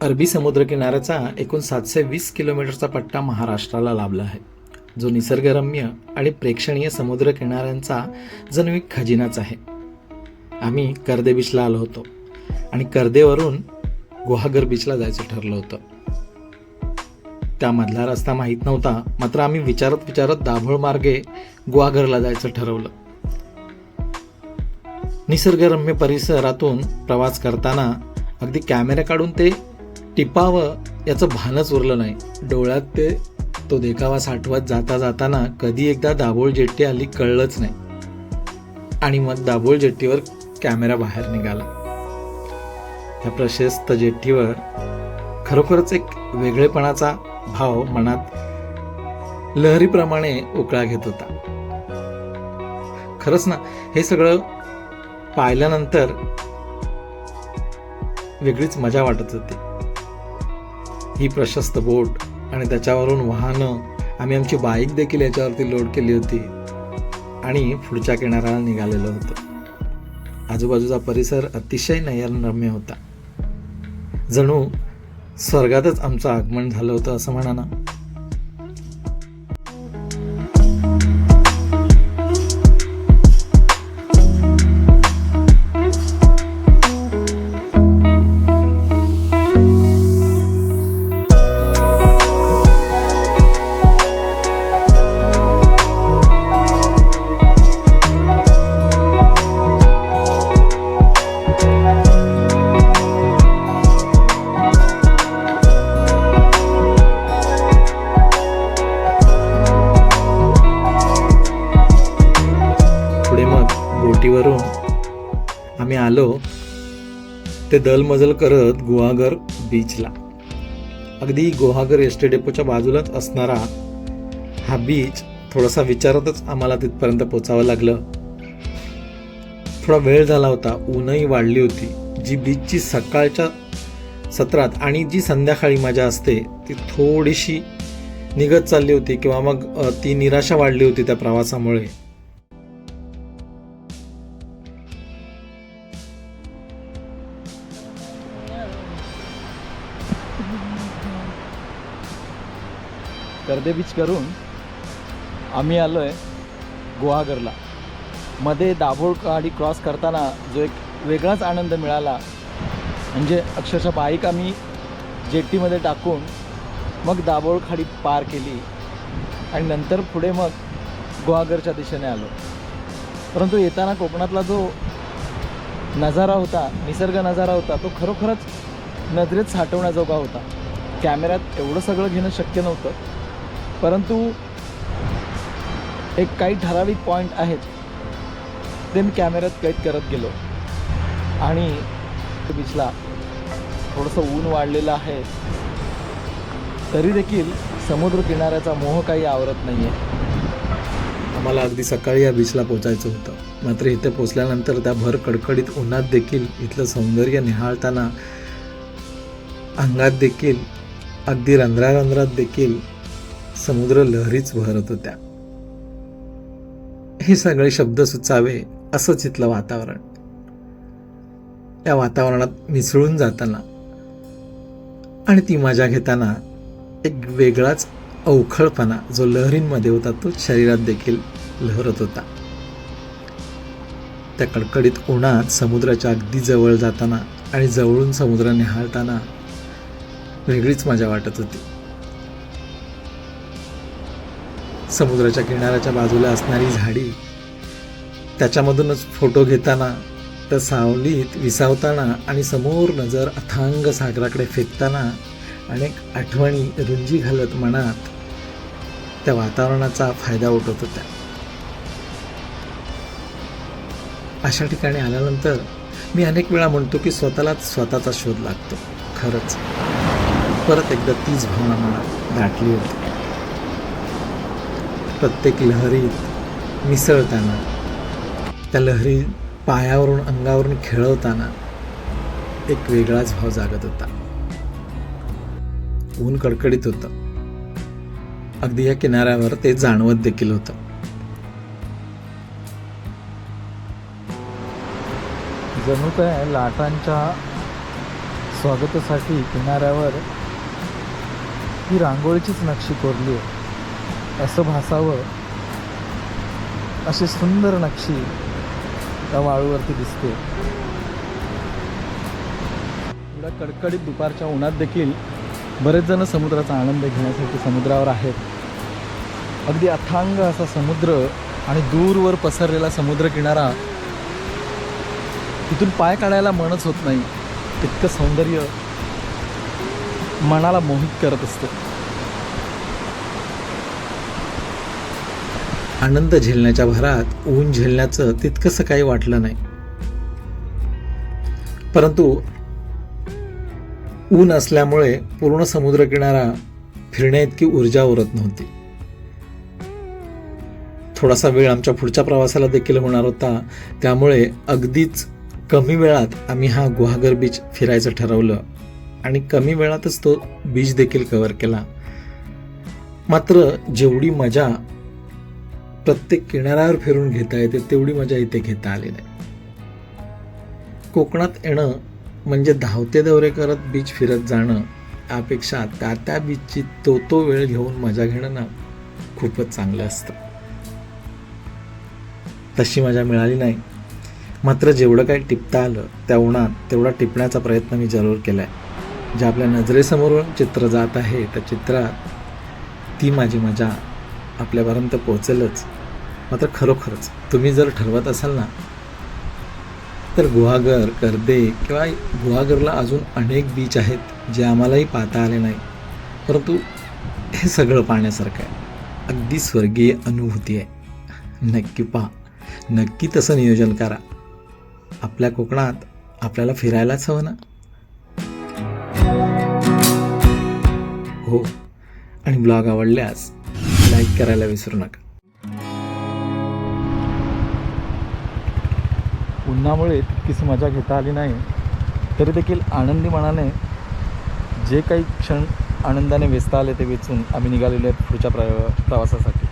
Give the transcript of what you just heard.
अरबी समुद्रकिनाऱ्याचा एकूण सातशे वीस किलोमीटरचा पट्टा महाराष्ट्राला लाभला आहे. जो निसर्गरम्य आणि प्रेक्षणीय समुद्रकिनाऱ्यांचा जणू एक खजिनाच आहे. आम्ही कर्दे बीचला आलो होतो आणि कर्देवरून गुहागर बीचला जायचं ठरलं होतं. त्यामधला रस्ता माहीत नव्हता मात्र आम्ही विचारत विचारत दाभोळ मार्गे गुहागरला जायचं ठरवलं. निसर्गरम्य परिसरातून प्रवास करताना अगदी कॅमेरा काढून ते टिपावं याचं भानच उरलं नाही. डोळ्यात ते तो देखावा साठवत जाता जाताना कधी एकदा दाभोळ जेट्टी आली कळलंच नाही. आणि मग दाभोळ जेट्टीवर कॅमेरा बाहेर निघाला. त्या प्रशस्त जेट्टीवर खरोखरच एक वेगळेपणाचा भाव मनात लहरीप्रमाणे उकळा घेत होता. खरंच ना हे सगळं पाहिल्यानंतर वेगळीच मजा वाटत होती. ही प्रशस्त बोट आणि त्याच्यावरून वाहनं आम्ही आमची बाईक देखील याच्यावरती लोड केली होती आणि पुढच्या किनाऱ्याला निघालेलो होतो. आजूबाजूचा परिसर अतिशय नयनरम्य होता. जणू स्वर्गातच आमचं आगमन झालं होतं असं म्हणा ना घाटीवरून आम्ही आलो ते दलमजल करत गुहागर बीचला अगदी गुहागर एस्टे डेपोच्या बाजूलाच असणारा हा बीच थोडासा विचारतच आम्हाला तिथपर्यंत पोचावं लागलं. थोडा वेळ झाला होता ऊनही वाढली होती. जी बीचची सकाळच्या सत्रात आणि जी संध्याकाळी मजा असते ती थोडीशी निघत चालली होती किंवा मग ती निराशा वाढली होती त्या प्रवासामुळे. कर्दे बीच करून आम्ही आलो आहे गुहागरला. मध्ये दाभोळ गाडी क्रॉस करताना जो एक वेगळाच आनंद मिळाला. म्हणजे अक्षरशः बाईक आम्ही जेट्टीमध्ये टाकून मग दाभोळ खाडी पार केली. आणि नंतर पुढे मग गुहागरच्या दिशेने आलो. परंतु येताना कोकणातला जो नजारा होता निसर्ग नजारा होता तो खरोखरच नजरेत साठवण्याजोगा होता. कॅमेऱ्यात एवढं सगळं घेणं शक्य नव्हतं. परंतु एक काही ठराविक पॉईंट आहेत. ते मी कॅमेऱ्यात कैद करत गेलो. आणि बीचला थोडंसं ऊन वाढलेलं आहे. तरी देखील समुद्र किनाऱ्याचा मोह काही आवरत नाही आहे आम्हाला अगदी सकाळी या बीचला पोचायचं होतं. मात्र इथे पोचल्यानंतर त्या भर कडकडीत उन्हात देखील इथलं सौंदर्य निहाळताना अंगात देखील अगदी रंध्रारंध्रात देखील समुद्र लहरीच बहरत होत्या. हे सगळे शब्द सुचावे असंच इथलं वातावरण. या वातावरणात मिसळून जाताना आणि ती मजा घेताना एक वेगळाच अवखळपणा जो लहरींमध्ये होता तो शरीरात देखील लहरत होता. त्या कडकडीत उन्हात समुद्राच्या अगदी जवळ जाताना आणि जवळून समुद्र निहाळताना वेगळीच मजा वाटत होती. समुद्राच्या किनाऱ्याच्या बाजूला असणारी झाडी त्याच्यामधूनच फोटो घेताना त्या सावलीत विसावताना आणि समोर नजर अथांग सागराकडे फेकताना अनेक आठवणी रुंजी घालत मनात त्या वातावरणाचा फायदा उठवत होत्या. अशा ठिकाणी आल्यानंतर मी अनेक वेळा म्हणतो की स्वतःलाच स्वतःचा शोध लागतो. खरंच. परत एकदा तीच भावना मला दाटली होती. प्रत्येक लहरीत मिसळताना त्या लहरी पायावरून अंगावरून खेळवताना एक वेगळाच भाव जागत होता. ऊन कडकडीत होतं. अगदी या किनाऱ्यावर ते जाणवत देखील होतं. जणू काय लाटांच्या स्वागतासाठी किनाऱ्यावर ही रांगोळीचीच नक्षी कोरली आहे. असं भासावं अशी सुंदर नक्षी त्या वाळूवरती दिसते. एवढ्या कडकडीत दुपारच्या उन्हात देखील बरेच जण समुद्राचा आनंद घेण्यासाठी समुद्रावर आहेत. अगदी अथांग असा समुद्र आणि दूरवर पसरलेला समुद्रकिनारा तिथून पाय काढायला मनच होत नाही. इतकं सौंदर्य मनाला मोहित करत असतं. आनंद झेलण्याच्या भरात ऊन झेलण्याचं तितकंसं काही वाटलं नाही. परंतु ऊन असल्यामुळे पूर्ण समुद्रकिनारा फिरण्या इतकी ऊर्जा उरत नव्हती. थोडासा वेळ आमच्या पुढच्या प्रवासाला देखील होणार होता. त्यामुळे अगदीच कमी वेळात आम्ही हा गुहागर बीच फिरायचं ठरवलं आणि कमी वेळातच तो बीच देखील कव्हर केला. मात्र जेवढी मजा प्रत्येक किनाऱ्यावर फिरून घेता येते तेवढी मजा इथे घेता आली नाही. कोकणात येणं म्हणजे धावते दौरे करत बीच फिरत जाणं यापेक्षा त्या त्या बीचची तो तो वेळ घेऊन मजा घेणं ना खूपच चांगलं असतं. तशी मजा मिळाली नाही. मात्र जेवढं काही टिपता आलं त्या उन्हात तेवढा टिपण्याचा प्रयत्न मी जरूर केला आहे जे आपल्या नजरेसमोरून चित्र जात आहे त्या चित्रात ती माझी मजा आपल्यापर्यंत पोहोचेलच. मात्र खरोखरच तुम्ही जर ठरवत असाल ना तर गुहागर कर्दे किंवा गुहागरला अजून अनेक बीच आहेत जे आम्हालाही पाहता आले नाही. परंतु हे सगळं पाहण्यासारखं आहे. अगदी स्वर्गीय अनुभूती आहे. नक्की पहा. नक्की तसं नियोजन करा. आपल्या कोकणात आपल्याला फिरायलाच हवं ना? हो. आणि ब्लॉग आवडल्यास लाईक करायला विसरू नका. उन्हामुळे तितकीशी मजा घेता आली नाही. तरी देखील आनंदी मनाने जे काही क्षण आनंदाने वेचता आले ते वेचून आम्ही निघालेले आहेत पुढच्या प्र प्रवासासाठी.